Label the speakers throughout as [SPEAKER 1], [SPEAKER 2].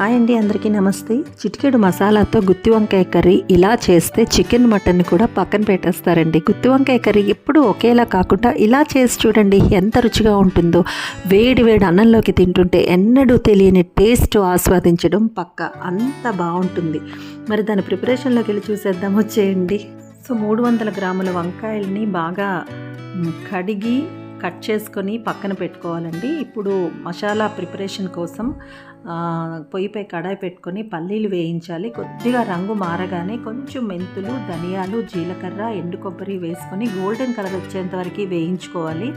[SPEAKER 1] Hi అండి అందరికీ నమస్తే. చిటికెడు మసాలాతో గుత్తి వంకాయ కర్రీ ఇలా చేస్తే చికెన్ మటన్ కూడా పక్కన పెట్టేస్తారండి. గుత్తి వంకాయ కర్రీ ఎప్పుడు ఒకేలా కాకుండా ఇలా చేసి చూడండి ఎంత రుచిగా ఉంటుందో. వేడి వేడి అన్నంలోకి తింటుంటే ఎన్నడూ తెలియని టేస్ట్ ఆస్వాదించడం పక్క. అంత బాగుంటుంది. మరి దాని ప్రిపరేషన్లోకి వెళ్ళి చూసేద్దాం వచ్చేయండి. సో మూడు వందల గ్రాముల వంకాయల్ని బాగా కడిగి కట్ చేసుకొని పక్కన పెట్టుకోవాలండి. ఇప్పుడు మసాలా ప్రిపరేషన్ కోసం పొయ్యిపై కడాయి పెట్టుకొని పల్లీలు వేయించాలి. కొద్దిగా రంగు మారగానే కొంచెం మెంతులు ధనియాలు జీలకర్ర ఎండు కొబ్బరి వేసుకొని గోల్డెన్ కలర్ వచ్చేంత వరకు వేయించుకోవాలి.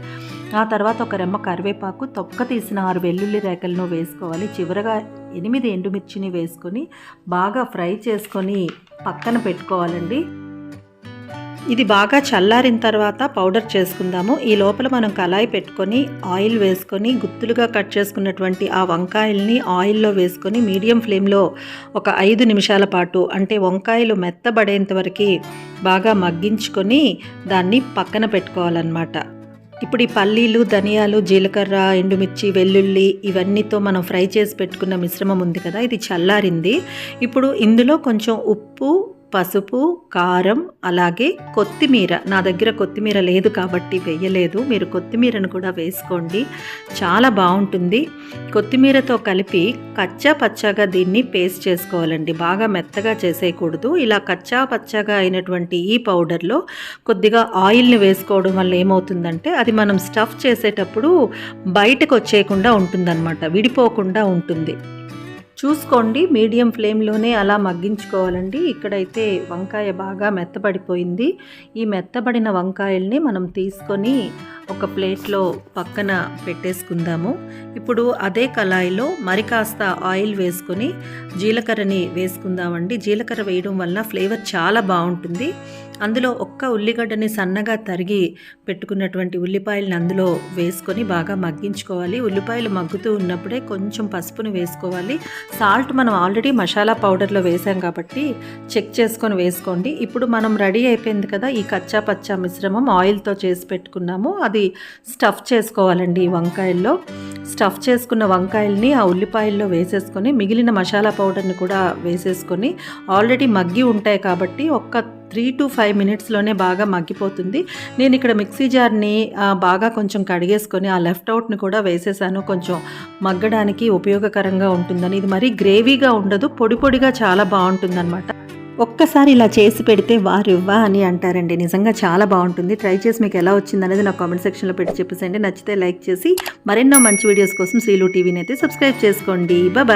[SPEAKER 1] ఆ తర్వాత ఒక రెమ్మ కరివేపాకు తొక్క తీసిన ఆరు వెల్లుల్లి రేఖలను వేసుకోవాలి. చివరగా ఎనిమిది ఎండుమిర్చిని వేసుకొని బాగా ఫ్రై చేసుకొని పక్కన పెట్టుకోవాలండి. ఇది బాగా చల్లారిన తర్వాత పౌడర్ చేసుకుందాము. ఈ లోపల మనం కళాయి పెట్టుకొని ఆయిల్ వేసుకొని గుత్తులుగా కట్ చేసుకున్నటువంటి ఆ వంకాయల్ని ఆయిల్లో వేసుకొని మీడియం ఫ్లేమ్లో ఒక ఐదు నిమిషాల పాటు అంటే వంకాయలు మెత్తబడేంత వరకు బాగా మగ్గించుకొని దాన్ని పక్కన పెట్టుకోవాలన్నమాట. ఇప్పుడు ఈ పల్లీలు ధనియాలు జీలకర్ర ఎండుమిర్చి వెల్లుల్లి ఇవన్నీతో మనం ఫ్రై చేసి పెట్టుకున్న మిశ్రమం ఉంది కదా ఇది చల్లారింది. ఇప్పుడు ఇందులో కొంచెం ఉప్పు పసుపు కారం అలాగే కొత్తిమీర. నా దగ్గర కొత్తిమీర లేదు కాబట్టి వేయలేదు. మీరు కొత్తిమీరను కూడా వేసుకోండి. చాలా బాగుంటుంది. కొత్తిమీరతో కలిపి కచ్చా పచ్చాగా దీన్ని పేస్ట్ చేసుకోవాలండి. బాగా మెత్తగా చేసేయకూడదు. ఇలా కచ్చా పచ్చాగా అయినటువంటి ఈ పౌడర్లో కొద్దిగా ఆయిల్ని వేసుకోవడం వల్ల ఏమవుతుందంటే అది మనం స్టఫ్ చేసేటప్పుడు బయటకు వచ్చేయకుండా ఉంటుందన్నమాట. విడిపోకుండా ఉంటుంది. చూసుకోండి మీడియం ఫ్లేమ్లోనే అలా మగ్గించుకోవాలండి. ఇక్కడైతే వంకాయ బాగా మెత్తబడిపోయింది ఈ మెత్తబడిన వంకాయల్ని మనం తీసుకొని ఒక ప్లేట్లో పక్కన పెట్టేసుకుందాము. ఇప్పుడు అదే కళాయిలో మరి కాస్త ఆయిల్ వేసుకొని జీలకర్రని వేసుకుందామండి. జీలకర్ర వేయడం వల్ల ఫ్లేవర్ చాలా బాగుంటుంది. అందులో ఒక్క ఉల్లిగడ్డని సన్నగా తరిగి పెట్టుకున్నటువంటి ఉల్లిపాయలను అందులో వేసుకొని బాగా మగ్గించుకోవాలి. ఉల్లిపాయలు మగ్గుతూ ఉన్నప్పుడే కొంచెం పసుపును వేసుకోవాలి. సాల్ట్ మనం ఆల్రెడీ మసాలా పౌడర్లో వేసాం కాబట్టి చెక్ చేసుకొని వేసుకోండి. ఇప్పుడు మనం రెడీ అయిపోయింది కదా ఈ కచ్చా పచ్చా మిశ్రమం ఆయిల్తో చేసి పెట్టుకున్నాము. అది స్టఫ్ చేసుకోవాలండి ఈ వంకాయల్లో. స్టఫ్ చేసుకున్న వంకాయల్ని ఆ ఉల్లిపాయల్లో వేసేసుకొని మిగిలిన మసాలా పౌడర్ని కూడా వేసేసుకొని ఆల్రెడీ మగ్గి ఉంటాయి కాబట్టి ఒక్క త్రీ టు ఫైవ్ మినిట్స్లోనే బాగా మగ్గిపోతుంది. నేను ఇక్కడ మిక్సీ జార్ని బాగా కొంచెం కడిగేసుకొని ఆ లెఫ్ట్ అవుట్ని కూడా వేసేసాను. కొంచెం మగ్గడానికి ఉపయోగకరంగా ఉంటుందని. ఇది మరీ గ్రేవీగా ఉండదు పొడి పొడిగా చాలా బాగుంటుందన్నమాట. ఒక్కసారి ఇలా చేసి పెడితే వారివ్వా అని అంటారండి. నిజంగా చాలా బాగుంటుంది. ట్రై చేసి మీకు ఎలా వచ్చింది అనేది నా కామెంట్ సెక్షన్లో పెట్టి చెప్పేసండి నచ్చితే లైక్ చేసి మరెన్నో మంచి వీడియోస్ కోసం శ్రీలు టీవీని అయితే సబ్స్క్రైబ్ చేసుకోండి. బాయ్.